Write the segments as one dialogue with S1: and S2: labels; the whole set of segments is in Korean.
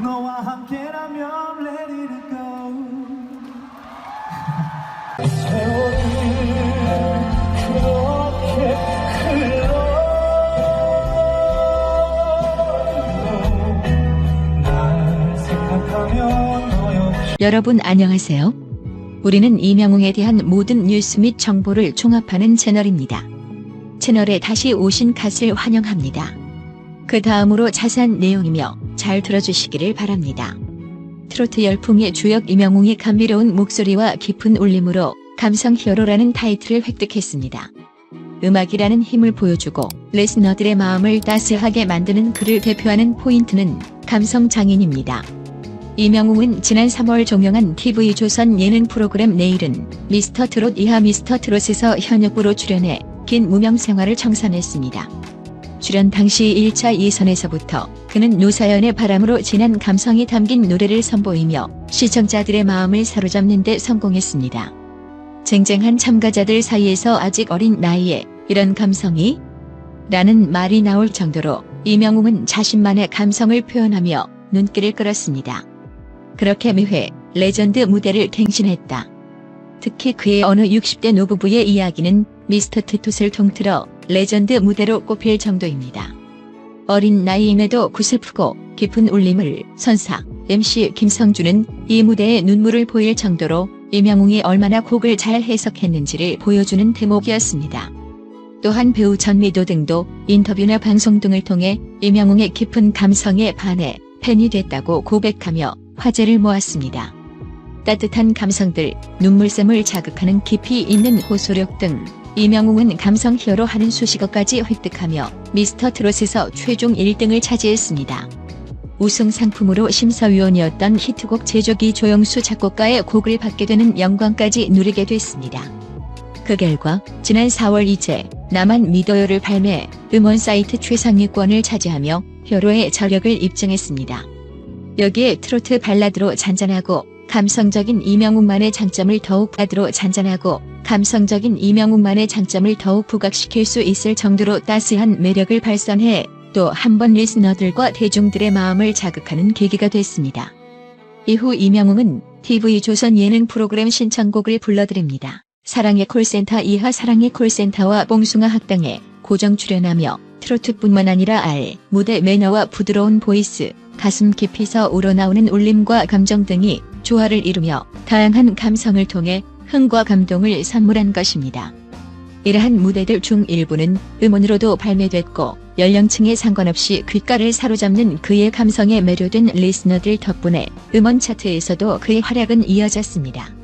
S1: 생각하면 let it go 날 생각하면 너 역시
S2: 여러분 안녕하세요. 우리는 이명웅에 대한 모든 뉴스 및 정보를 종합하는 채널입니다. 채널에 다시 오신 갓을 환영합니다. 그 다음으로 자세한 내용이며 잘 들어주시기를 바랍니다. 트로트 열풍의 주역 이명웅의 감미로운 목소리와 깊은 울림으로 감성 히어로라는 타이틀을 획득했습니다. 음악이라는 힘을 보여주고 레스너들의 마음을 따스하게 만드는 그를 대표하는 포인트는 감성 장인입니다. 이명웅은 지난 3월 종영한 TV조선 예능 프로그램 내일은 미스터 트롯 이하 미스터 트롯에서 현역으로 출연해 긴 무명 생활을 청산했습니다. 출연 당시 1차 예선에서부터 그는 노사연의 바람으로 진한 감성이 담긴 노래를 선보이며 시청자들의 마음을 사로잡는 데 성공했습니다. 쟁쟁한 참가자들 사이에서 아직 어린 나이에 이런 감성이? 라는 말이 나올 정도로 이명웅은 자신만의 감성을 표현하며 눈길을 끌었습니다. 그렇게 매회 레전드 무대를 갱신했다. 특히 그의 어느 60대 노부부의 이야기는 미스터 트롯을 통틀어 레전드 무대로 꼽힐 정도입니다. 어린 나이임에도 구슬프고 깊은 울림을 선사 MC 김성준은 이 무대에 눈물을 보일 정도로 이명웅이 얼마나 곡을 잘 해석했는지를 보여주는 대목이었습니다. 또한 배우 전미도 등도 인터뷰나 방송 등을 통해 이명웅의 깊은 감성에 반해 팬이 됐다고 고백하며 화제를 모았습니다. 따뜻한 감성들, 눈물샘을 자극하는 깊이 있는 호소력 등 이명웅은 감성 히어로 하는 수식어까지 획득하며 미스터 트롯에서 최종 1등을 차지했습니다. 우승 상품으로 심사위원이었던 히트곡 제조기 조영수 작곡가의 곡을 받게 되는 영광까지 누리게 됐습니다. 그 결과 지난 4월 이제 나만 믿어요를 발매 음원 사이트 최상위권을 차지하며 히어로의 저력을 입증했습니다. 여기에 트로트 발라드로 잔잔하고 감성적인 이명웅만의 장점을 더욱 바드로 잔잔하고 감성적인 이명웅만의 장점을 더욱 부각시킬 수 있을 정도로 따스한 매력을 발산해 또 한 번 리스너들과 대중들의 마음을 자극하는 계기가 됐습니다. 이후 이명웅은 TV조선 예능 프로그램 신청곡을 불러드립니다. 사랑의 콜센터 이하 사랑의 콜센터와 뽕숭아 학당에 고정 출연하며 트로트뿐만 아니라 알, 무대 매너와 부드러운 보이스, 가슴 깊이서 우러나오는 울림과 감정 등이 조화를 이루며 다양한 감성을 통해 흥과 감동을 선물한 것입니다. 이러한 무대들 중 일부는 음원으로도 발매됐고 연령층에 상관없이 귓가를 사로잡는 그의 감성에 매료된 리스너들 덕분에 음원 차트에서도 그의 활약은 이어졌습니다.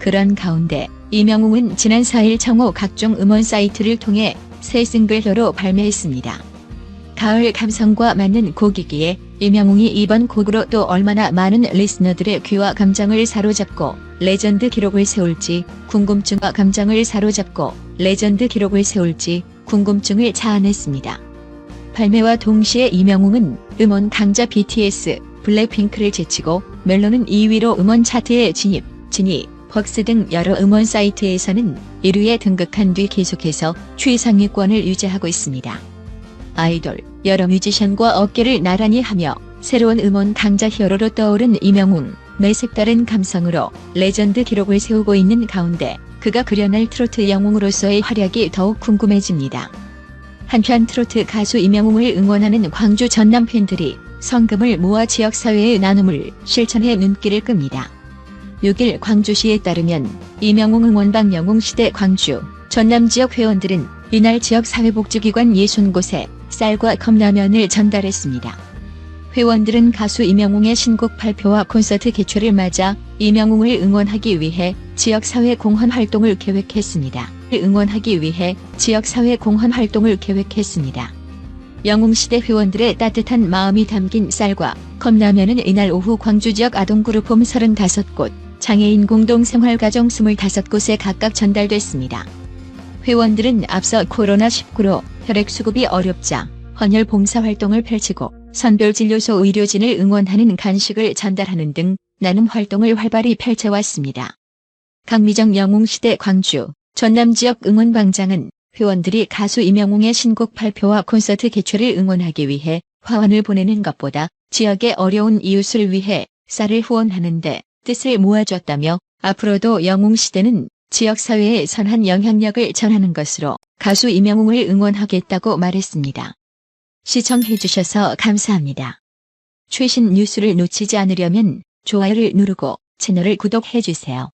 S2: 그런 가운데 이명웅은 지난 4일 청호 각종 음원 사이트를 통해 새 싱글로 발매했습니다. 가을 감성과 맞는 곡이기에 이명웅이 이번 곡으로 또 얼마나 많은 리스너들의 귀와 감정을 사로잡고 레전드 기록을 세울지 궁금증과 감정을 사로잡고 레전드 기록을 세울지 궁금증을 자아냈습니다. 발매와 동시에 이명웅은 음원 강자 BTS, 블랙핑크를 제치고 멜론은 2위로 음원 차트에 진입, 진입, 벅스 등 여러 음원 사이트에서는 1위에 등극한 뒤 계속해서 최상위권을 유지하고 있습니다. 아이돌, 여러 뮤지션과 어깨를 나란히 하며 새로운 음원 강자 히어로로 떠오른 이명웅, 매 색다른 감성으로 레전드 기록을 세우고 있는 가운데 그가 그려낼 트로트 영웅으로서의 활약이 더욱 궁금해집니다. 한편 트로트 가수 이명웅을 응원하는 광주 전남 팬들이 성금을 모아 지역사회의 나눔을 실천해 눈길을 끕니다. 6일 광주시에 따르면 이명웅 응원방 영웅시대 광주 전남 지역 회원들은 이날 지역 사회복지기관 60곳에 쌀과 컵라면을 전달했습니다. 회원들은 가수 이명웅의 신곡 발표와 콘서트 개최를 맞아 이명웅을 응원하기 위해 지역사회 공헌 활동을 계획했습니다. 응원하기 위해 지역사회 공헌 활동을 계획했습니다. 영웅시대 회원들의 따뜻한 마음이 담긴 쌀과 컵라면은 이날 오후 광주 지역 아동그룹 홈 35곳, 장애인 공동생활가정 25곳에 각각 전달됐습니다. 회원들은 앞서 코로나19로 혈액 수급이 어렵자 헌혈 봉사 활동을 펼치고 선별진료소 의료진을 응원하는 간식을 전달하는 등 나눔 활동을 활발히 펼쳐왔습니다. 강미정 영웅시대 광주 전남 지역 응원광장은 회원들이 가수 이명웅의 신곡 발표와 콘서트 개최를 응원하기 위해 화환을 보내는 것보다 지역의 어려운 이웃을 위해 쌀을 후원하는데 뜻을 모아줬다며 앞으로도 영웅시대는 지역사회에 선한 영향력을 전하는 것으로 가수 이명웅을 응원하겠다고 말했습니다. 시청해주셔서 감사합니다. 최신 뉴스를 놓치지 않으려면 좋아요를 누르고 채널을 구독해주세요.